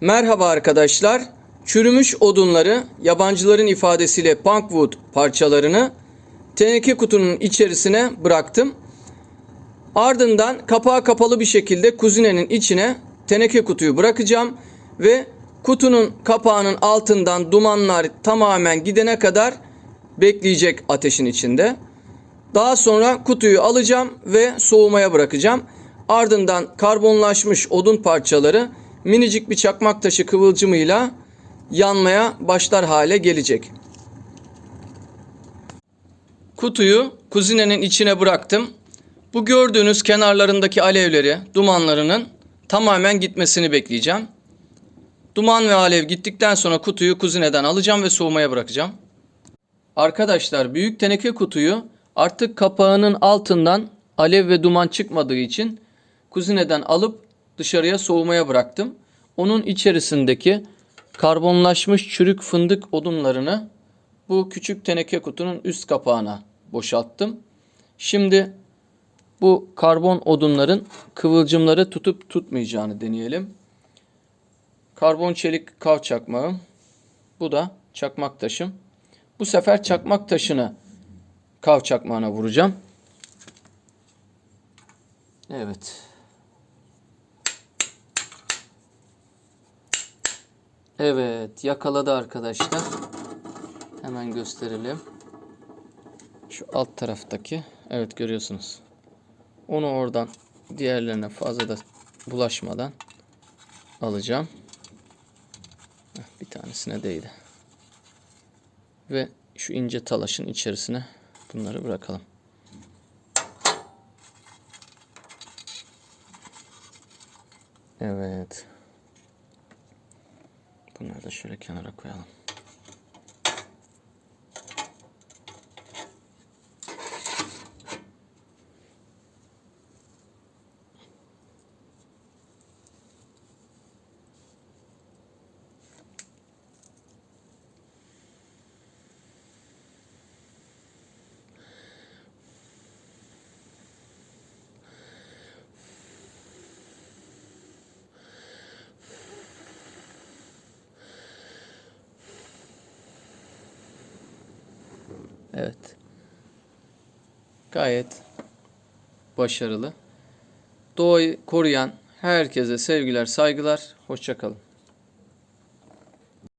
Merhaba arkadaşlar. Çürümüş odunları, yabancıların ifadesiyle punkwood parçalarını teneke kutunun içerisine bıraktım. Ardından kapağı kapalı bir şekilde kuzinenin içine teneke kutuyu bırakacağım ve kutunun kapağının altından dumanlar tamamen gidene kadar bekleyecek ateşin içinde. Daha sonra kutuyu alacağım ve soğumaya bırakacağım. Ardından karbonlaşmış odun parçaları minicik bir çakmak taşı kıvılcımıyla yanmaya başlar hale gelecek. Kutuyu kuzinenin içine bıraktım. Bu gördüğünüz kenarlarındaki alevleri, dumanlarının tamamen gitmesini bekleyeceğim. Duman ve alev gittikten sonra kutuyu kuzineden alacağım ve soğumaya bırakacağım. Arkadaşlar büyük teneke kutuyu artık kapağının altından alev ve duman çıkmadığı için kuzineden alıp dışarıya soğumaya bıraktım. Onun içerisindeki karbonlaşmış çürük fındık odunlarını bu küçük teneke kutunun üst kapağına boşalttım. Şimdi bu karbon odunların kıvılcımları tutup tutmayacağını deneyelim. Karbon çelik kav çakmağım. Bu da çakmak taşım. Bu sefer çakmak taşını kav çakmağına vuracağım. Evet. Evet yakaladı arkadaşlar. Hemen gösterelim. Şu alt taraftaki. Evet görüyorsunuz. Onu oradan diğerlerine fazla da bulaşmadan alacağım. Bir tanesine değdi. Ve şu ince talaşın içerisine bunları bırakalım. Evet. Bunları da şöyle kenara koyalım. Evet. Gayet başarılı. Doğayı koruyan herkese sevgiler, saygılar. Hoşçakalın.